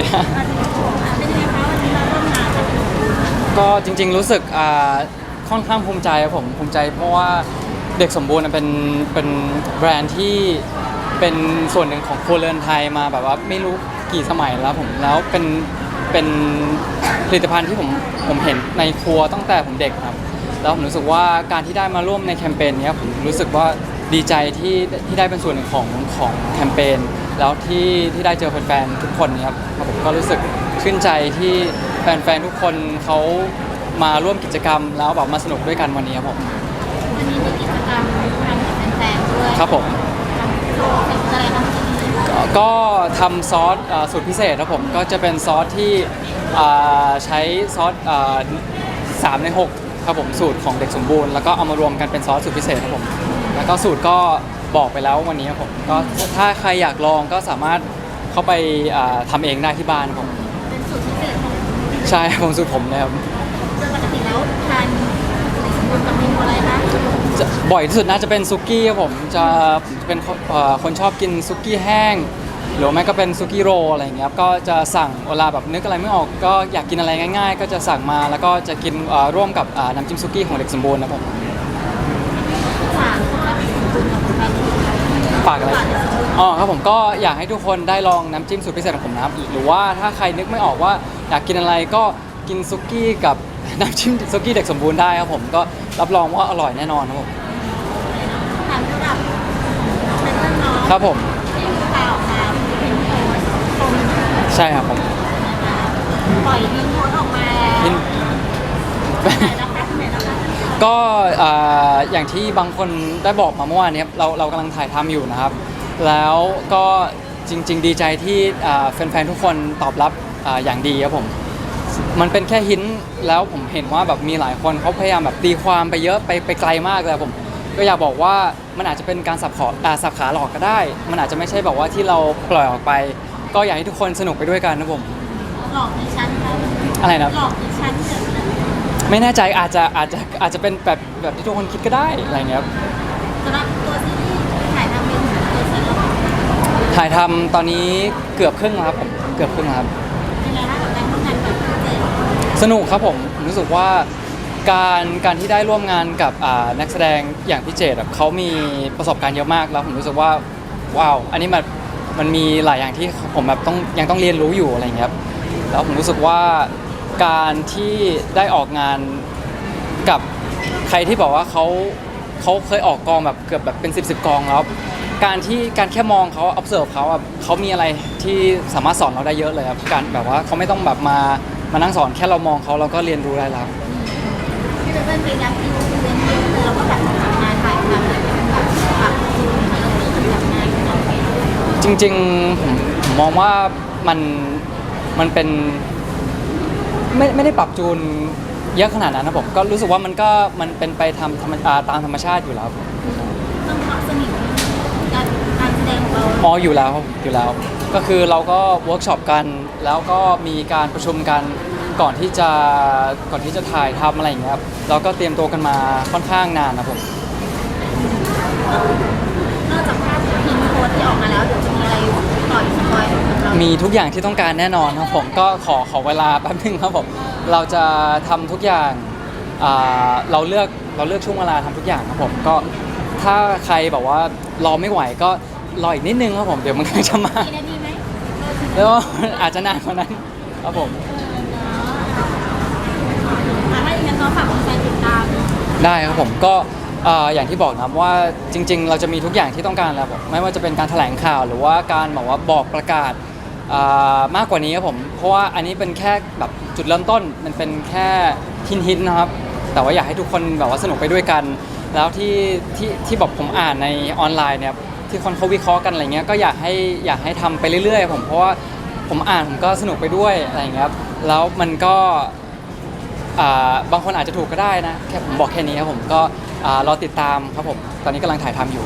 ดีครับก็จริง ๆ รู้สึกอ่าค่อนข้างภูมิใจครับผมภูมิใจเพราะว่าเด็กสมบูรณ์เป็นเป็นแบรนด์ที่เป็นส่วนหนึ่งของครัวเรือนไทยมาแบบว่าไม่รู้กี่สมัยแล้วผมแล้วเป็นเป็นผลิตภัณฑ์ที่ผมผมเห็นในครัวตั้งแต่ผมเด็กครับ แล้วผมรู้สึกว่าการที่ได้มาร่วมในแคมเปญนี้ผมรู้สึกว่าดีใจที่ที่ได้เป็นส่วนหนึ่งของของแคมเปญ แล้วที่ที่ได้เจอแฟนๆทุกคนครับครับผมก็รู้สึกชื่นใจที่แฟนๆทุกคนเขามาร่วมกิจกรรม แล้วแบบมาสนุกด้วยกันวันนี้ครับผมวันนี้มีกิจกรรมทำกับแฟนๆด้วยครับผมโชว์เป็นอะไรบ้างคะก็ก็ทำซอสเอ่อสูตรพิเศษครับผมก็จะเป็นซอสที่อ่าใช้ซอสอ่าสามในหกครับผมสูตรของเด็กสมบูรณ์แล้วก็เอามารวมกันเป็นซอสสูตรพิเศษครับผม แล้วก็สูตรก็บอกไปแล้ววันนี้ครับผมก็ถ้าใครอยากลองก็สามารถเข้าไปอ่าทำเองได้ที่บ้านครับผมเป็นสูตรพิเศษของใช่ครับผมสูตรผมเลยครับโดยปกติแล้วทานในสมบูรณ์กับเมนูอะไรคะจะบ่อยที่สุดน่าจะเป็นซุกี้ครับผมจะเป็นคนเอ่อคนชอบกินซุกี้แห้ง หรือไม่ก็เป็นซุกี้โรลอะไรอย่างเงี้ยครับก็จะสั่งเวลาแบบนึกอะไรไม่ออกก็อยากกินอะไรง่าย ๆ ก็จะสั่งมาแล้วก็จะกินเอ่อร่วมกับอ่าน้ำจิ้มซุกี้ของเด็กสมบูรณ์นะครับผม ฝากว่าสมบูรณ์กับแฟน ฝากอะไรอ๋อครับผมก็อยากให้ทุกคนได้ลองน้ำจิ้มสูตรพิเศษของผมนะครับหรือว่าถ้าใครนึกไม่ออกว่าอยากกินอะไรก็กินซุกี้กับน้ำจิ้มซุกี้เด็กสมบูรณ์ได้ครับผมก็รับรองว่าอร่อยแน่นอนครับผมถามสำหรับเป็นเรื่องน้องครับผมที่ข่าวมาเป็นโพสต์ชมใช่ครับผมนะคะปล่อยยิงโพสต์ออกมาแล้วยินไหนนะ ก็อ่าอย่างที่บางคนได้บอกมาเมื่อวานเนี้ยเราเรากำลังถ่ายทำอยู่นะครับ แล้วก็จริง ๆ ดีใจที่อ่าแฟนๆทุกคนตอบรับอาอย่างดีครับผม มันเป็นแค่หินแล้วผมเห็นว่าแบบมีหลายคนเขาพยายามแบบตีความไปเยอะไปไปไกลมากเลยผมก็อยากบอกว่ามันอาจจะเป็นการสับขออ่าสับขาหลอกก็ได้ มันอาจจะไม่ใช่แบบว่าที่เราปล่อยออกไป ก็อยากให้ทุกคนสนุกไปด้วยกันนะผมหลอกดิฉันครับอะไรนะหลอกดิฉันเถอะนะ ไม่แน่ใจอาจจะอาจจะอาจจะเป็นแบบแบบที่ทุกคนคิดก็ได้อะไรเงี้ยครับสำหรับตัวซีรีส์ถ่ายทำเป็นตัวซีรีส์ถ่ายทำตอนนี้เกือบครึ่งแล้วครับผมเกือบครึ่งแล้วครับ เป็นไงคะกับการทำงานกับเจสนุกครับผมผมรู้สึกว่าการการที่ได้ร่วมงานกับอ่านักแสดงอย่างพี่เจดอะเขามีประสบการณ์เยอะมากแล้วผมรู้สึกว่าว้าวอันนี้มันมันมีหลายอย่างที่ผมแบบต้องยังต้องเรียนรู้อยู่อะไรอย่างเงี้ยครับแล้วผมรู้สึกว่า การที่ได้ออกงานกับใครที่บอกว่าเขาเขาเคยออกกองแบบเกือบแบบเป็น 10บสกองแล้วการที่การแค่มองเขา observe เขาอะเขามีอะไรที่สามารถสอนเราได้เยอะเลยครับการแบบว่าเขาไม่ต้องแบบมามานั่งสอนแค่เรามองเขาเราก็เรียนรู้ได้แล้วที่จะเป็นไปยักษ์ที่เวนต์เยอะเลยเราก็แบบทำงานถ่ายทำอะไรแบบปรับจูนแล้วก็ทำงานจริงๆผมมองว่ามันมันเป็น ไม่ไม่ได้ปรับจูนเยอะขนาดนั้นนะผมก็รู้สึกว่ามันก็มันเป็นไปทำธรรมอ่าตามธรรมชาติอยู่แล้วต้องความสนิทการการแสดงของเราอ๋ออยู่แล้วครับอยู่แล้ว ก็คือเราก็เวิร์กช็อปกัน แล้วก็มีการประชุมกันก่อนที่จะก่อนที่จะถ่ายทำอะไรอย่างเงี้ยครับเราก็เตรียมตัวกันมาค่อนข้างนานนะผม นอกจากภาพพิมพ์โพสต์ที่ออกมาแล้วเดี๋ยวจะมีอะไร ปล่อยสปอยล์ของเรามีทุกอย่างที่ต้องการแน่นอนครับผมก็ขอขอเวลาแป๊บนึงครับผมเราจะทำทุกอย่างอ่าเราเลือกเราเลือกช่วงเวลาทำทุกอย่างครับผมก็ถ้าใครแบบว่ารอไม่ไหวก็รออีกนิดนึงครับผมเดี๋ยวมันก็จะมากี่นาทีไหมแล้ว อาจจะนานกว่านั้นครับผมเออเนาะอะถ้าอย่างนั้นเราฝากแฟนๆติดตามได้ครับผมก็ เอ่ออย่างที่บอกนะครับว่าจริง ๆ เราจะมีทุกอย่างที่ต้องการแล้วผมไม่ว่าจะเป็นการแถลงข่าวหรือว่าการบอกว่าบอกประกาศอ่ามากกว่านี้ครับผมเพราะว่าอันนี้เป็นแค่แบบจุดเริ่มต้นมันเป็นแค่หินหินๆนะครับ แต่ว่าอยากให้ทุกคนแบบว่าสนุกไปด้วยกัน แล้วที่ที่ที่บอกผมอ่านในออนไลน์เนี่ยที่คนเขาวิเคราะห์กันอะไรเงี้ยก็อยากให้อยากให้ทำไปเรื่อยๆครับผมเพราะว่าผมอ่านผมก็สนุกไปด้วยอะไรอย่างเงี้ยครับแล้วมันก็ อ่าบางคนอาจจะถูกก็ได้นะ แค่ผมบอกแค่นี้ครับผมก็ อ่ารอติดตามครับผม ตอนนี้กำลังถ่ายทำอยู่